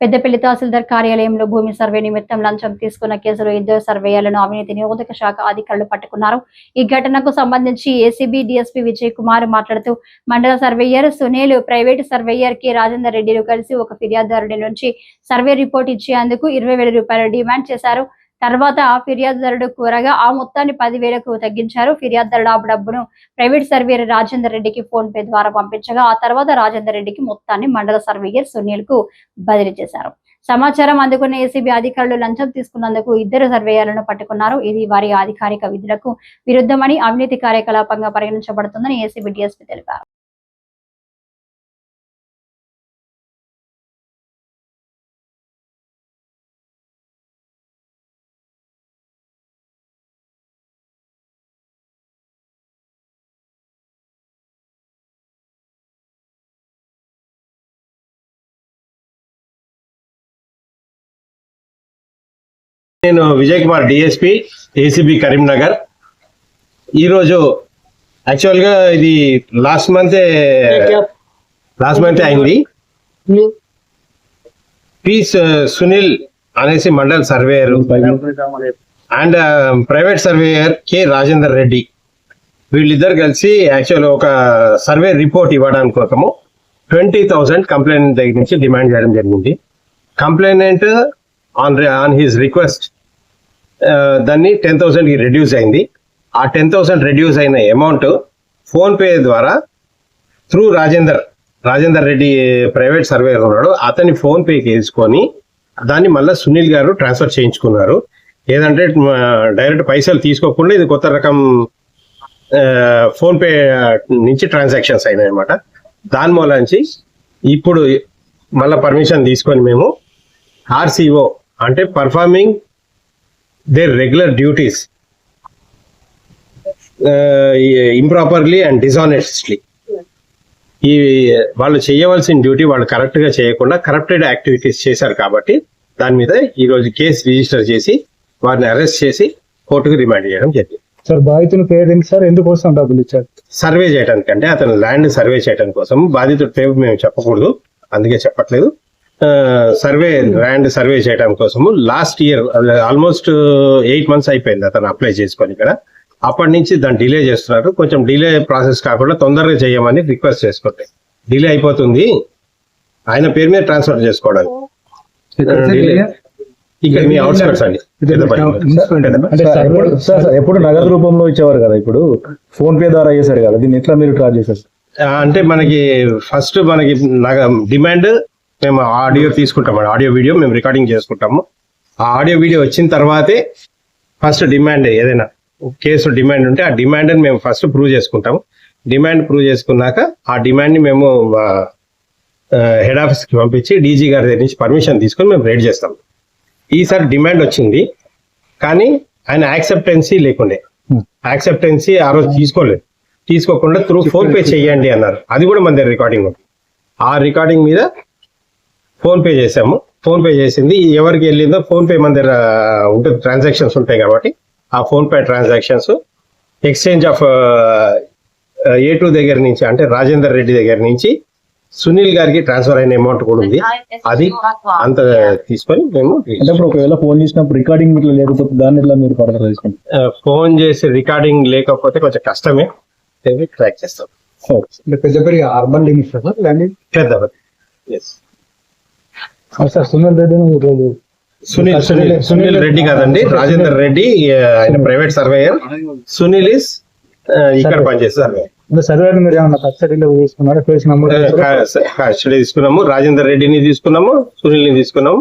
పెద్దపల్లి తహసీల్దార్ కార్యాలయంలో భూమి సర్వే నిమిత్తం లంచం తీసుకున్న కేసులో ఇద్దరు సర్వేయర్లను అవినీతి నిరోధక శాఖ అధికారులు పట్టుకున్నారు. ఈ ఘటనకు సంబంధించి ఏసీబీ డీఎస్పీ విజయ్ కుమార్ మాట్లాడుతూ మండల surveyor Sunil private surveyor K Rajender రెడ్డిలు కలిసి ఒక ఫిర్యాదుదారుడి నుంచి సర్వే రిపోర్ట్ ఇచ్చేందుకు ఇరవై వేల రూపాయలు డిమాండ్ చేశారు. తర్వాత ఆ ఫిర్యాదుదారుడు కోరగా ఆ మొత్తాన్ని పదివేలకు తగ్గించారు. ఫిర్యాదుదారుడు ఆ డబ్బును ప్రైవేట్ సర్వేయర్ రాజేందర్ రెడ్డికి ఫోన్ పే ద్వారా పంపించగా ఆ తర్వాత రాజేందర్ రెడ్డికి మొత్తాన్ని మండల సర్వేయర్ సునీల్కు బదిలీ చేశారు. సమాచారం అందుకున్న ఏసీబీ అధికారులు లంచం తీసుకున్నందుకు ఇద్దరు సర్వేయర్లను పట్టుకున్నారు. ఇది వారి అధికారిక విధులకు విరుద్ధమని అవినీతి కార్యకలాపంగా పరిగణించబడుతుందని ఏసీబీ డిఎస్పీ తెలిపారు. నేను విజయ్ కుమార్ డిఎస్పి ఏసీబీ కరీంనగర్. ఈరోజు యాక్చువల్గా ఇది లాస్ట్ మంత్ లాస్ట్ మంత్ అయింది. పి సు- సునీల్ అనేసి mandal surveyor. And private surveyor K Rajender Reddy. వీళ్ళిద్దరు కలిసి యాక్చువల్ ఒక సర్వే రిపోర్ట్ ఇవ్వడానికి కోసము ట్వంటీ థౌసండ్ కంప్లైంట్ దగ్గర నుంచి డిమాండ్ చేయడం జరిగింది. Complainant on on his request దాన్ని టెన్ థౌసండ్కి రెడ్యూస్ అయింది. ఆ టెన్ థౌసండ్ రెడ్యూస్ అయిన అమౌంట్ ఫోన్పే ద్వారా through Rajender Rajender Reddy private surveyor ఉన్నాడు. అతని ఫోన్పేకి వేసుకొని దాన్ని మళ్ళీ సునీల్ గారు ట్రాన్స్ఫర్ చేయించుకున్నారు. ఏదంటే డైరెక్ట్ పైసలు తీసుకోకుండా ఇది కొత్త రకం ఫోన్పే నుంచి ట్రాన్సాక్షన్స్ అయినాయి అనమాట దాని మూలంచి ఇప్పుడు మళ్ళీ పర్మిషన్ తీసుకొని మేము ఆర్సీఓ అంటే performing their regular duties improperly and dishonestly ఈ వాళ్ళు చేయవలసిన డ్యూటీ వాళ్ళు కరెక్ట్గా చేయకుండా కరప్టెడ్ యాక్టివిటీస్ చేశారు కాబట్టి దాని మీద ఈ రోజు కేసు రిజిస్టర్ చేసి వారిని అరెస్ట్ చేసి కోర్టుకు రిమాండ్ చేయడం జరిగింది. సార్ బాధితుని పేరు సార్? ఎందుకోసం డబ్బులు ఇచ్చారు? సర్వే చేయడానికి అంటే అతను ల్యాండ్ సర్వే చేయడం కోసం బాధితుడి పేరు మేము చెప్పకూడదు అందుకే చెప్పట్లేదు. సర్వే ల్యాండ్ సర్వే చేయడం కోసము last year almost eight months అయిపోయింది అతను అప్లై చేసుకొని ఇక్కడ. అప్పటి నుంచి దాన్ని డిలే చేస్తున్నారు. కొంచెం డిలే ప్రాసెస్ కాకుండా తొందరగా చేయమని రిక్వెస్ట్ చేసుకుంటే. డిలే అయిపోతుంది. ఆయన పేరు మీద ట్రాన్స్ఫర్ చేసుకోవడానికి. ఇక్కడ మీ అవుట్స్కట్స్ అండి. ఎప్పుడు సార్ సార్ ఎప్పుడు నగదు రూపంలో ఇచ్చేవారు కదా ఇప్పుడు? ఫోన్ పే ద్వారా చేశారు కదా. దీన్ని ఎట్లా మీరు ట్రాక్ చేశారు? అంటే మనకి ఫస్ట్ మనకి డిమాండ్ మేము ఆడియో తీసుకుంటాం ఆడియో వీడియో మేము రికార్డింగ్ చేసుకుంటాము. ఆ ఆడియో వీడియో వచ్చిన తర్వాతే ఫస్ట్ డిమాండ్ ఏదైనా కేసు డిమాండ్ ఉంటే ఆ డిమాండ్ మేము ఫస్ట్ ప్రూవ్ చేసుకుంటాము. డిమాండ్ ప్రూవ్ చేసుకున్నాక ఆ డిమాండ్ని మేము హెడ్ ఆఫీస్కి పంపించి డీజీ గారి దగ్గర నుంచి పర్మిషన్ తీసుకొని మేము రేడ్ చేస్తాం. ఈసారి డిమాండ్ వచ్చింది. కానీ ఆయన యాక్సెప్టెన్సీ లేకుండే. యాక్సెప్టెన్సీ ఆ రోజు తీసుకోలేదు. తీసుకోకుండా త్రూ ఫోన్ పే చెయ్యండి అన్నారు. అది కూడా మన దగ్గర రికార్డింగ్ ఉంది. ఆ రికార్డింగ్ మీద ఫోన్ పే చేసాము ఫోన్ పే చేసింది. ఎవరికి వెళ్ళిందో ఫోన్ పే మన దగ్గర ఉంటుంది ట్రాన్సాక్షన్స్ ఉంటాయి కాబట్టి ఆ PhonePe transactions exchange of A two దగ్గర నుంచి అంటే రాజేందర్ రెడ్డి దగ్గర నుంచి సునీల్ గారికి ట్రాన్స్ఫర్ అయిన అమౌంట్ కూడా ఉంది. అది అంత తీసుకొని మేము అంటే ఇప్పుడు ఒకవేళ ఫోన్ చేసినప్పుడు రికార్డింగ్ ఇట్లా లేకపోతే దాన్ని ఎట్లా మీరు ఫోన్ చేసి రికార్డింగ్ లేకపోతే కొంచెం కష్టమే. ట్రాక్ చేస్తాం. అంటే పెద్ద పెరిగి అర్బన్ లిమిట్స్ సార్ ల్యాండ్ పెద్ద ఎస్ సార్ సునీల్ రెడ్డి సునీల్ సునీల్ సునీల్ రెడ్డి కాదండి రాజేందర్ రెడ్డి ఆయన ప్రైవేట్ సర్వేయర్ సునీల్ ఇస్ ఇక్కడ పనిచేసే సర్వేయర్ మీరు ఏమన్నా కస్టడీలో తీసుకున్నారా కేసు నమోదు? కస్టడీ తీసుకున్నాము రాజేందర్ రెడ్డిని తీసుకున్నాము సునీల్ని తీసుకున్నాము